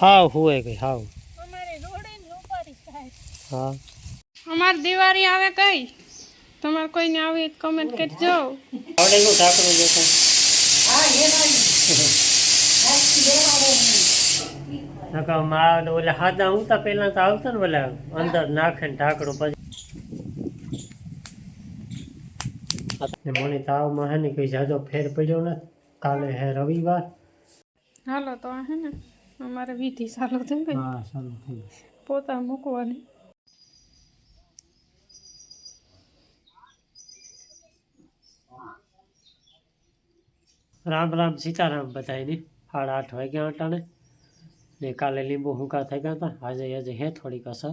હાવ હોય કઈ હાવ. હા. અમાર દિવાળી આવે કઈ? તમારે કોઈને આવી કમેન્ટ કરજો. આવડે નું નકા માં ઓલા હાથા ઊંતા પેલા તો આવતા ને ઓલા અંદર નાખે ને ઢાંકણું પછી. મને તાવમાં હે ને કઈ જાજો ફેર પડ્યો ને કાલે હે રવિવાર. હાલો તો આ હે ને. અમારે વિધિ ચાલુ થઈ ગઈ હા ચાલુ થઈ ગયું. પોતા મૂકવાની. રામ રામ સીતારામ બધાયને. સાડા આઠ વાગ્યા અટાણે ને. કાલે લીંબુ હુંકા થઈ ગયા હતા. આજે આજે હે થોડીક અસર.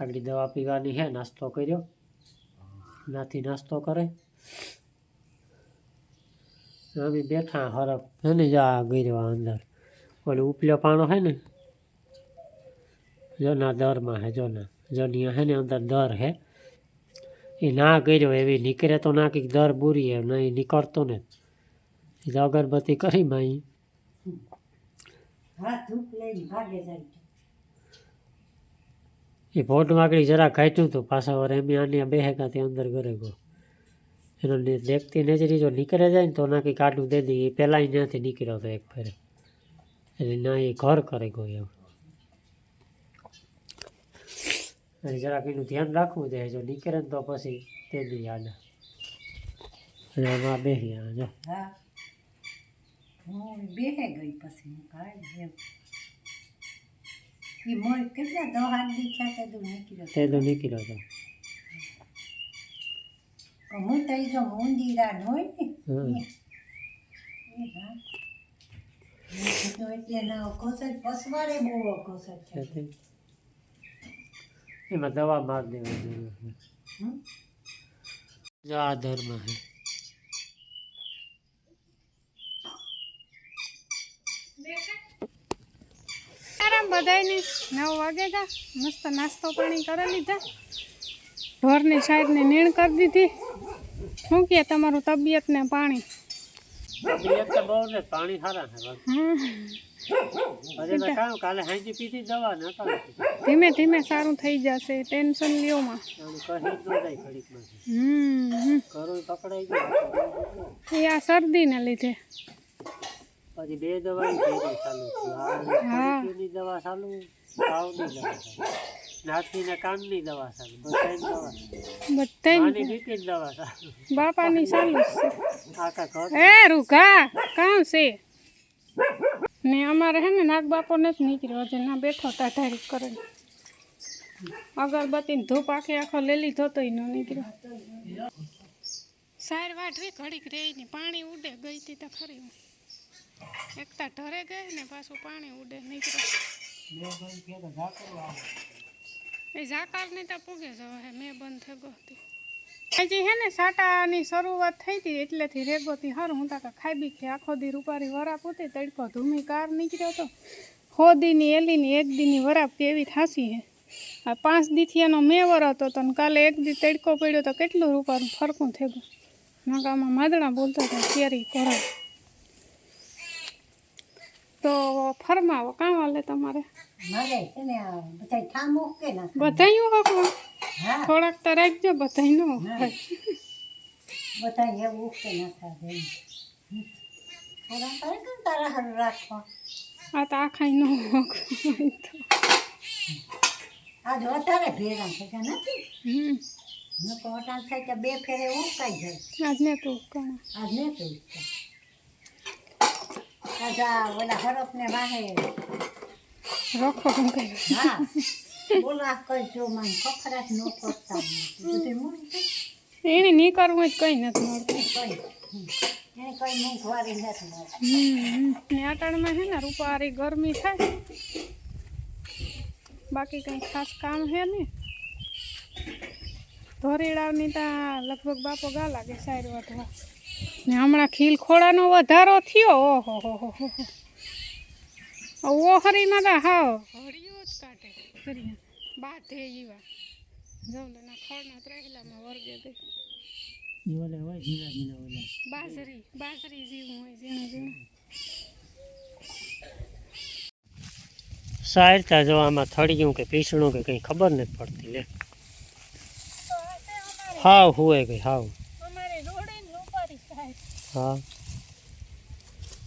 આગળ દવા પીવાની હે નાસ્તો કર્યો. નાથી નાસ્તો કરે. અમે બેઠા હરફ હે ને જા ગયો અંદર. ઓલું ઉપલ્યો પાણો હે ને જો ના દરમાં હે જો ના જો ન્યા હે ને અંદર દર હે. એ ના કર્યો એવી નીકળે તો ના કંઈક દર બુરી એમ નહીં નીકળતો ને. તો અગરબત્તી કરી માઈ એ ભોટ વાગડી જરા કાઢ્યું હતું પાછા વાર એમ આની બે તે અંદર ઘરે ગયો. એનો દેખતી નજરી જો નીકળે જાય ને તો ના કંઈક કાઢું દે દે એ પહેલાં ત્યાંથી નીકળ્યો હતો એક ફેરે. એટલે ના એ ઘર કરે ગયો એમ. અને જરાક એનું ધ્યાન રાખવું જોઈએ જો નીકળે ને તો પછી તે દી યાદ અને આમાં આ જો. બેહે ગઈ પછી કેટલા દવા દીખ્યા તે તું નીકળ્યો તે તો નીકળ્યો હતો હું તો જો મુંદીરા ન હોય ને હમ. એ હા મેં કીધું એટલે ના કોસર પસવાડે બહુ કોસર છે એટલે એમાં દવા માર દેવાની જરૂર છે હમ? જો આ ધર્મ છે આરામ બધાયને નવ વાગે જા મસ્ત નાસ્તો પાણી કરી લીધા ઢોરની સાઈડને નીણ કરી દીધી શું કહે તમારું તબિયત ને પાણી તબિયત તો બહુ ને પાણી સારા છે હજી કામ કાલે હાંજી પીધી દવા ને ધીમે ધીમે સારું થઈ જશે ટેન્શન લ્યો માં. ન. પકડાઈ ગયું. એ આ શરદીને લીધે. પછી બે દવા ચાલુ. દવા ચાલુ દવા નાથી ને કાનની દવા ચાલુ બધાની દવા બધાય દવા ચાલુ બાપાની ચાલુ જ છે. આખા ઘર એ રૂઘા કામ છે? ને અમારે હે ને નાગ બાપો નથી નીકળ્યો છે ના બેઠો ટાઢારી કરે અગરબત્તી ધૂપ આખી આખો લઈ લીધો તો ન નીકળ્યો. સાર રે ઘડીક રહી ને પાણી ઉડે ગઈ તી તો ખરી. એકતા ઢરે ગઈ ને પાછું પાણી ઉડે નીકળ્યો. એ ઝાકારની તો પૂગે જવા મેં બંધ થઈ ગયો હતી. હજી હે ને સાટાની શરૂઆત થઈ હતી, એટલેથી રેગોતી હારું. હું તાકા ખાઈ બી કે આખો દી રૂપારી વરાપ હતી તડકો ધૂમી કાર નીકળ્યો તો. હો દીની, એલીની, એક દીની વરાપ કેવી થાસી હે. આ પાંચ દીથી એનો મેં વરાતો હતો ને કાલે એક દી તડકો પડ્યો તો કેટલું રૂપારું ફરકું થઈ ગયું. નાગામાં માદણા બોલતા હતા, કેરી કોરા. તો ફરમાવો કામ હાલે તમારે? મારે છે ને આ બધા ઠામ ઓકે ના બધાયું હકવા. હા. થોડાક તો રાખજો બધાયનું બધા એવું ઓકે ના થાય થોડા તારે કેમ તારા હારું રાખવા? આ તો આખાઈ નો હકવા. આજ વધારે ભેગા થયા નથી? હમ. નકો અટાણ થાય કે બે ફેરે ઉકાઈ જાય. આજને તું કણ આજ ને તો આજ આ ઓલા હરફ ને વાહે રખો હું હા બોલા કરજો મને ખખડાટ ન કરતા બધું મોડું થઈ એને નહીં કરવું જ કંઈ નથી મળતું કઈ એને કઈ મોંઘવારી નથી મળતી ને આટાણમાં છે ને રૂપારી ગરમી થાય બાકી કંઈ ખાસ કામ છે ને ધોરીડાવની ત્યાં લગભગ બાપો ગા લાગે સાઈડ વધવા ને હમણાં ખીલ ખોળાનો વધારો થયો ઓહો હો હો હો હો ઓ હરીમાં તો હા. હળિયો જ કાઢે. હરિયા બાધે ઈવા. જવલેના ખળના ત્રેહલામાં વર્ગે ગઈ ઈવાલે હોય ઝીણા ઝીણા ઓલા બાજરી બાજરી જેવું હોય ઝીણું ઝીણું. સારતા જો આમાં થળિયું કે પીસણું કે કંઈ ખબર નથી પડતી લે. હાવ હોય ગઈ હાવ. હા.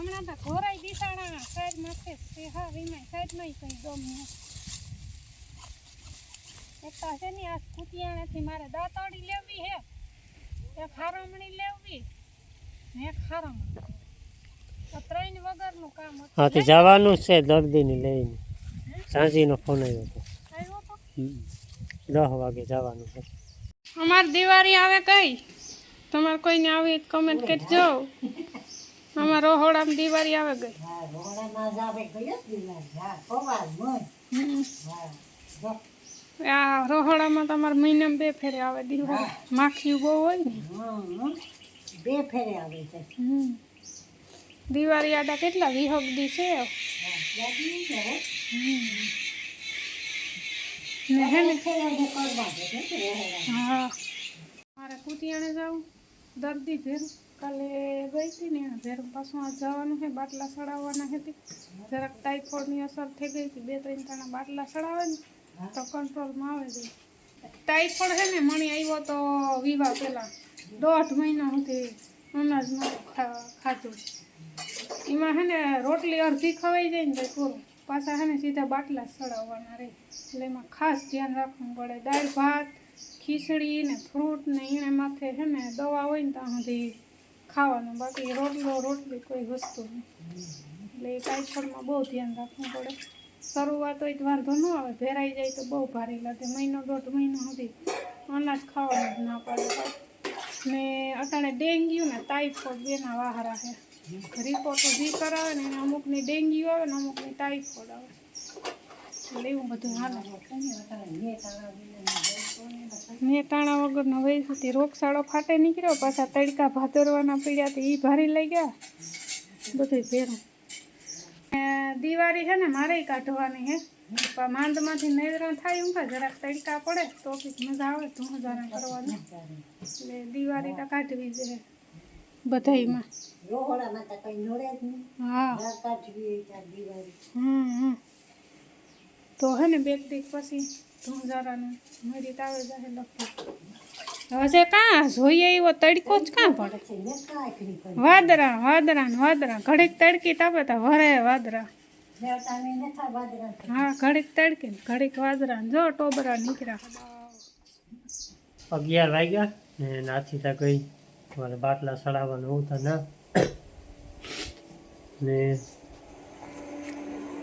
હમણાં તો ઘોરાઈ દિશાણા સાઈડ માથે તે હા વિમાય સાઈડમાં કઈ ગમે એક તો છે ને આ કુતિયાણાથી મારે દાંતડી લેવી હે એક ખારમણી લેવી ને એક ખારમણી આ ત્રણ વગરનું કામ હતું. હા તે જવાનું છે દર્દીને લઈને. સાંજીનો ફોન આવ્યો હતો. તો. દસ વાગે જવાનું છે. અમાર દિવાળી આવે કઈ? તમારે કોઈને આવી કમેન્ટ કરજો. અમાર રોહોડામાં દિવાળી આવે ગઈ. હા રોડામાં જ આવે ગયો દિવાળી હા પવાર મન હા આ રોહોડામાં તમારે મહિનામાં બે ફેરે આવે દિવાળી. માખી બહુ હોય ને. બે ફેરે આવે છે. દિવાળી આડા કેટલા વિહક દી છે. મારે કુતિયાણે જાઉં. દર્દી ભેર કાલે ગઈ હતી ને ઝેર પાછું આ જવાનું છે, બાટલા ચડાવવાના હતી. જરાક ટાઈફોઈડની અસર થઈ ગઈ હતી બે ત્રણ તાણા બાટલા ચડાવે ને, તો કંટ્રોલમાં આવે છે. ટાઈફોઈડ છે ને, મણી આવ્યો તો વિવાહ પહેલાં દોઢ મહિના સુધી અનાજમાં ખાધું એમાં છે ને, રોટલી અડધી ખવાઈ જાય ને તો પૂરું. પાછા છે ને, સીધા બાટલા ચડાવવાના રહે. એટલે એમાં ખાસ ધ્યાન રાખવું પડે. દાળ ભાત ખીચડી ને ફ્રૂટ ને એને માથે છે ને, દવા હોય ને ત્યાં સુધી ખાવાનું બાકી રોટલો, રોટલી કોઈ વસ્તુ નહીં. એટલે એ પાછળમાં બહુ ધ્યાન રાખવું પડે. શરૂઆત હોય તો વાંધો ન આવે, ભેરાઈ જાય તો બહુ ભારે લાગે. મહિનો દોઢ મહિનો સુધી અનાજ ખાવાનું જ ના પડે ને અટાણે ડેન્ગ્યુ ને ટાઈફોઈડ બેના વાહરા છે. રિપોર્ટો જે કરાવે ને અમુકની ડેન્ગ્યુ આવે ને અમુકની ટાઈફોઈડ આવે. એટલે એવું બધું હાલે. નેટાણા વગરનો વય સુધી રોગચાળો ફાટે નીકળ્યો પાછા તડકા ભાદરવાના પીડ્યા તો એ ભારી લઈ ગયા. બધું ભેરું દિવાળી છે ને મારે કાઢવાની હે. પણ માંદમાંથી નેદરા થાય ઊંઘા જરાક તડકા પડે તો કંઈક મજા આવે ધૂળધારા કરવાની. એટલે દિવાળી તો કાઢવી છે બધાયમાં. તો હા. હમ હમ. તો હે ને બે દીક પછી હજે કાં જોઈએ એવો તડકો જ કાં પડે? વાદરા વાદરા વાદરા. ઘડીક તડકી તાપે તા વરે વાદરા. હા, ઘડીક તડકી ઘડીક વાદરા જો ટોબરા નીકળ્યા. અગિયાર વાગ્યા ને નાથી તા ગઈ. મારે બાટલા સડાવવાનું હું તો ના. ને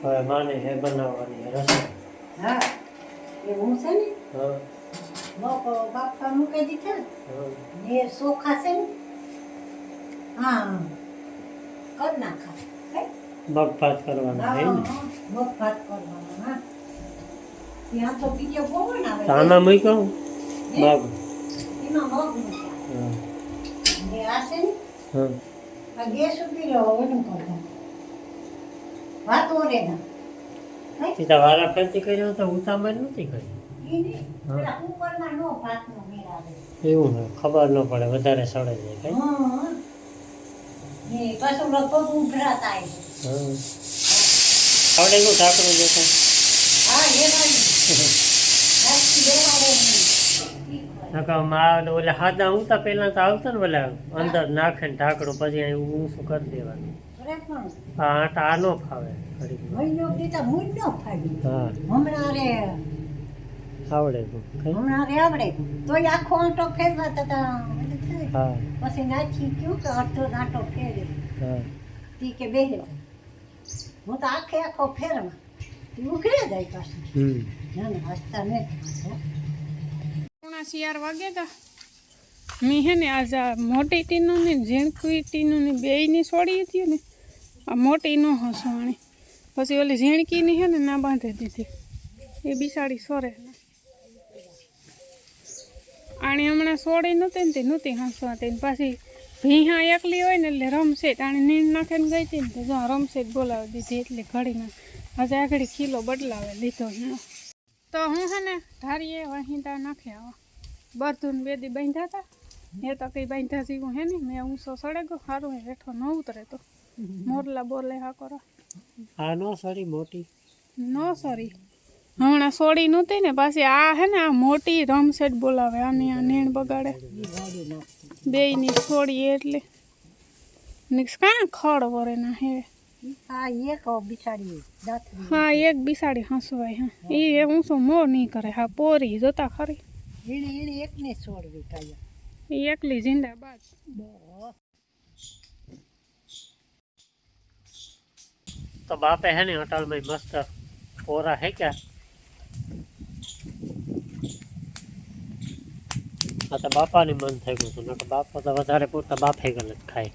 હવે માને હે બનાવવાની રસોઈ. મોકો બાપા મૂકી દીધા હા. ને એ છે ને. હા કર નાખા. હે? મગ કરવાના હા, ને? હા, મગ હા. ત્યાં તો બીજો પવન આવે તો આમાં મૂક્યો મગ. એમાં મગ મૂક્યા. ને આ છે ને હા. આ ગેસ ઊભી રહ્યો એનું કરતા. વાત ઓરે ના? સીધા વારા ફરતી કર્યો તો ઉતામળ નથી કરી એવું હે ખબર ન પડે વધારે સડે જાય કઈ હા. પાછું લગભગ આવે. હા આવડે શું ઠાકરું હા, નહીં. નકા માં ઓલા પહેલા તો આવતા ને ઓલા અંદર નાખે ને ઢાંકણું પછી અહીં ઊંચું કરી દેવાનું. આ આટા આનો ફાવે. હા હમણાં આવડે હમણાં રે આવડે. તોય આખો આંટો ફેરવા હા. પછી નાખી કયું કે અડધો આંટો ફેરે. હા. તી કે બે હું તો આખે આખો ફેરવા. તી ઉઘરે જાય પાછું. હમ. ના ના હસતા પોણા ચાર વાગ્યા તા મેં હે ને આજ આ મોટી ટીનું ને ઝીણકી ટીનું ને બેયની છોડી હતી ને આ મોટી નો હસવાણી. પછી ઓલી ઝીણકીની હે ને ના બાંધી દીધી. એ બિસાડી સોરે. આણી હમણાં સોડી નહોતી ને તે નહોતી હસવાતી ને પાછી ભીહા એકલી હોય ને એટલે રમશે આણી નીંદ નાખીને ગઈ હતી ને તો જો જ બોલાવી દીધી એટલે ઘડીમાં હજે આગળ કિલો બદલાવે લીધો ને તો હું હે ને ધારીએ વાહિંદા નાખ્યા આવા. બરધુન બે દી બાંધ્યા હતા એ તો કંઈ બાંધ્યા જેવું હે ને મેં ઊંસો સડે ગયો સારું હે હેઠો ન ઉતરે તો. મોરલા બોલે હા કરો. હા નો સોરી મોટી. નો સોરી હમણાં સોડી નહોતી ને પાછી આ હે ને આ મોટી રમસેટ બોલાવે આની આ નેણ બગાડે. ઈ વાડી નાખતી બેયની છોડી એટલે. નિક્સ કાં ખડ વરે ના હે. આ એક બિચારી દાંતરી હા એક બિસાડી હસવાય હા. એ હું શું મો નહીં કરે હા પોરી જોતા ખરી. એને એને એકને છોડવી કાયા એ એકલી જિંદાબાદ. બસ તો બાપે હે ને હોટલમાં મસ્ત પોરા હે ક્યાં? આ તો બાપાને મન થઈ ગયું હતું બાપા તો વધારે પૂરતા બાફે ગલત ખાય.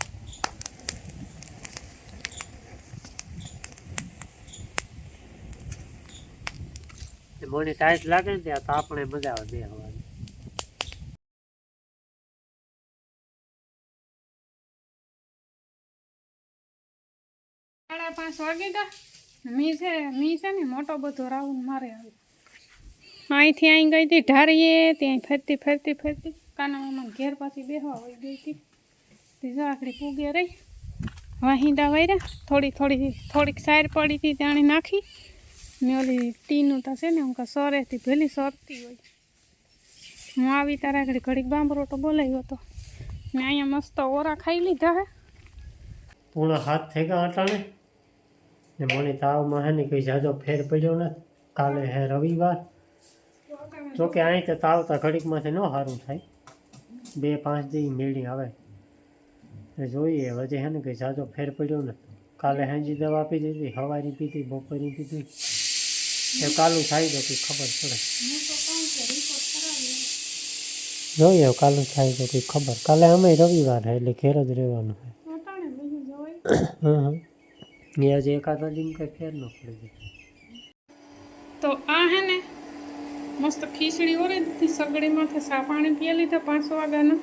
મોડી ટાઈટ લાગે ને ત્યાં તો આપણે મજા આવે બે હવાની. સાડા પાંચ વાગે ગા. મી છે મી છે ને મોટો બધો રાઉન્ડ મારે આવી અહીંથી અહીં ગઈ હતી ઢારીએ ત્યાં ફરતી ફરતી ફરતી. કાના મામા ઘેર પાછી બેહવા વહી ગઈ હતી. તે જો આખડી પૂગે રહી. વાહિંદા વાયરા થોડી થોડી, થોડીક સાર પડી હતી ત્યાં નાખી. ને ઓલી ટીનું તા છે ને હું કા સરેથી ભેલી સરતી હોય. હું આવી તારા આગળ ઘડીક બાંબરોટો બોલાવ્યો હતો. ને અહીંયા મસ્ત ઓરા ખાઈ લીધા હે. પૂર્ણ હાથ થઈ ગયા અટાણે. ને મને તાવમાં હે ને, કંઈ જાજો ફેર પડ્યો ને કાલે હે રવિવાર. જોકે અહીં તો તાવતા ઘડીકમાંથી ન સારું થાય. બે પાંચ દી મેળી આવે. જોઈએ હજી હે ને કંઈ જાજો ફેર પડ્યો ને, કાલે હેંજી દવા આપી દીધી, હવારી પીધી, બપોરી પીધી. એ કાલું થાય તો કંઈ ખબર પડે. જોઈએ કાલું થાય તો કંઈ ખબર. કાલે અમે રવિવાર હે, એટલે ઘેર જ રહેવાનું હા. હં હં એ આજે એકાદ દિન કંઈ ફેર ન પડે તો આ હે ને મસ્ત ખીચડી ઓરે સગડીમાંથી સા પાણી પીએ લીધા પાંચ વાગ્યાના.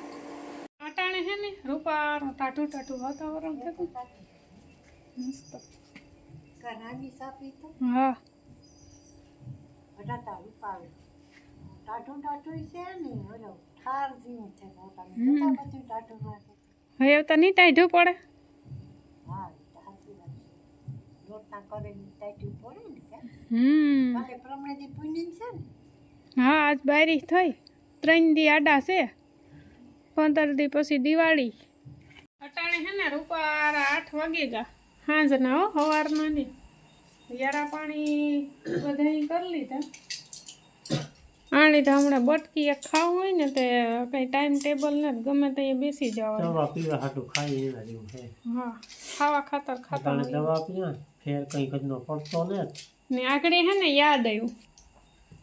અટાણે હે ને રૂપાર ટાટું ટાટું વાતાવરણ થતું. મસ્ત. કરાની સાપી તો હા. હવે તો નહીં ટાઢું પડે. હા લોટના કરેલી ટાટું પડે ને હમ. કાલે પ્રમાણેથી પૂનમ છે ને હા આજ બારી થઈ. ત્રણ દી આડા છે. પંદર દી પછી દિવાળી. અટાણે હે ને રૂપારા આઠ વાગે ગા. સાંજના હો સવારમાં ને. યારા પાણી બધા કરી લીધા. આણી તો હમણાં બટકી એક ખાવું હોય ને તે કઈ ટાઈમ ટેબલ ને ગમે તે બેસી જવા દવા પીવા હાટું ખાઈ એના જેવું છે. હા ખાવા ખાતર ખાતર દવા પીવા ફેર કંઈ કદનો પડતો ને. ને આગળ હે ને યાદ આવ્યું.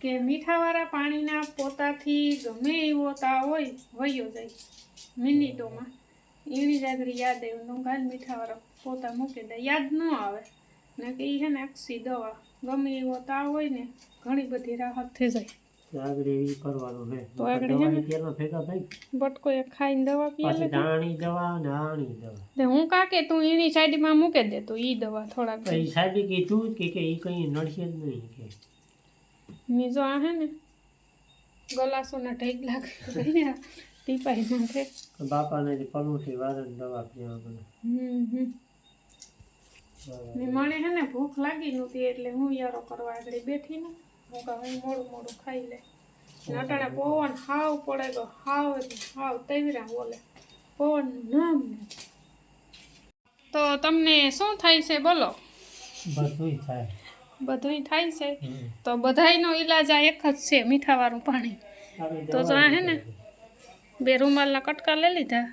કે મીઠાવાળા પાણીના પોતાથી ગમે એવો તાવ હોય વયો જાય. મિનિટોમાં. એવી જાગરી યાદ આવ્યું હું મીઠાવાળા પોતા મૂકી દે. યાદ ન આવે. ને કે એ છે ને આખી દવા. ગમે એવો તાવ હોય ને ઘણી બધી રાહત થઈ જાય. હે કાકે તું એની સાઈડમાં મૂકે દે તો ઈ દવા થોડાક સાહેબે કીધું જ કે કે નડશે જ નહીં કે ની આ હે ને ગલાસોના ઢેક લાગે ટીપાઈ નાખે. બાપાને જે પલુઠી વારે દવા પીવા બધું હમ હમ. મને હે ને ભૂખ લાગી નહોતી એટલે હું યારો કરવા આગળ બેઠી ને હું કહું મોડું મોડું ખાઈ લે અટાણે પવન હાવ પડે તો હાવ હાવ તૈવરા બોલે. પવન નામ તો તમને શું થાય છે બોલો? બધુંય થાય. બધુંય થાય છે. તો બધાયનો ઈલાજ આ એક જ છે મીઠાવાળું પાણી. તો જો હે ને બે રૂમાલના કટકા લઈ લીધા.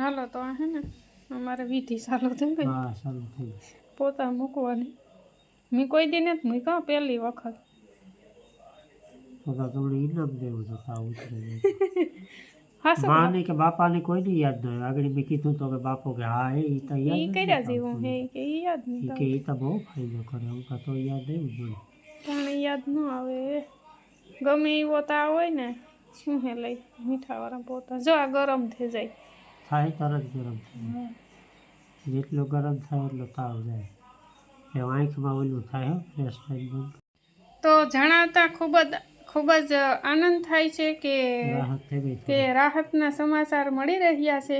હાલો તો આ હે ને અમારે વિધિ ચાલુ થઈ ગઈ. પોતા મૂકવાની. મેં કોઈ દી નથી મૂક્યો પહેલી વખત. તો તો તમને ઇનામ દેવું તો તાવ ઉતરે માને કે બાપાને કોઈ નહીં યાદ ન આવ્યું આગળ મેં કીધું તો કે બાપો કે હા એ તો યાદ કર્યા. જેવું હે કે યાદ નહીં કે એ તો બહુ ફાયદો કરે. હું કાં તો યાદ આવ્યું જ પણ યાદ ન આવે. ગમે એવો તા હોય ને શું હે લઈ મીઠાવાળા પોતા. જો આ ગરમ થઈ જાય. થાય તરત ગરમ થાય જેટલો ગરમ થાય એટલો તાવ જાય. એ આંખમાં ઓલું થાય હો ફ્રેશ તો તો જણાવતા ખૂબ જ ખૂબ જ આનંદ થાય છે કે કે રાહતના સમાચાર મળી રહ્યા છે.